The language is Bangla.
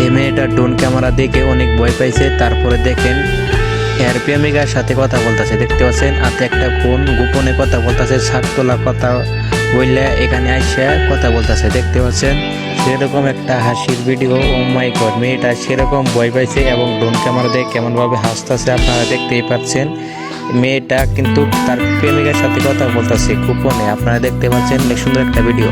এই মেয়েটা ড্রোন ক্যামেরা দেখে অনেক ভয় পাইছে, তারপরে দেখেন এর প্রেমিকার সাথে কথা বলতেছে, দেখতে পাচ্ছেন? হাতে একটা ফোন, গোপনে কথা বলতেছে শাক তোলা কথা বললে এখানে আইসে কথা বলতেছে, দেখতে পাচ্ছেন? সেরকম একটা হাসির ভিডিও ও মাই গড মেয়েটা সেরকম ভয় পাইছে এবং ড্রোন ক্যামেরা দিয়ে কেমনভাবে হাসতেছে আপনারা দেখতেই পাচ্ছেন। মেয়েটা কিন্তু তার প্রেমিকার সাথে কথা বলতেছে গোপনে। আপনারা দেখতে পাচ্ছেন সুন্দর একটা ভিডিও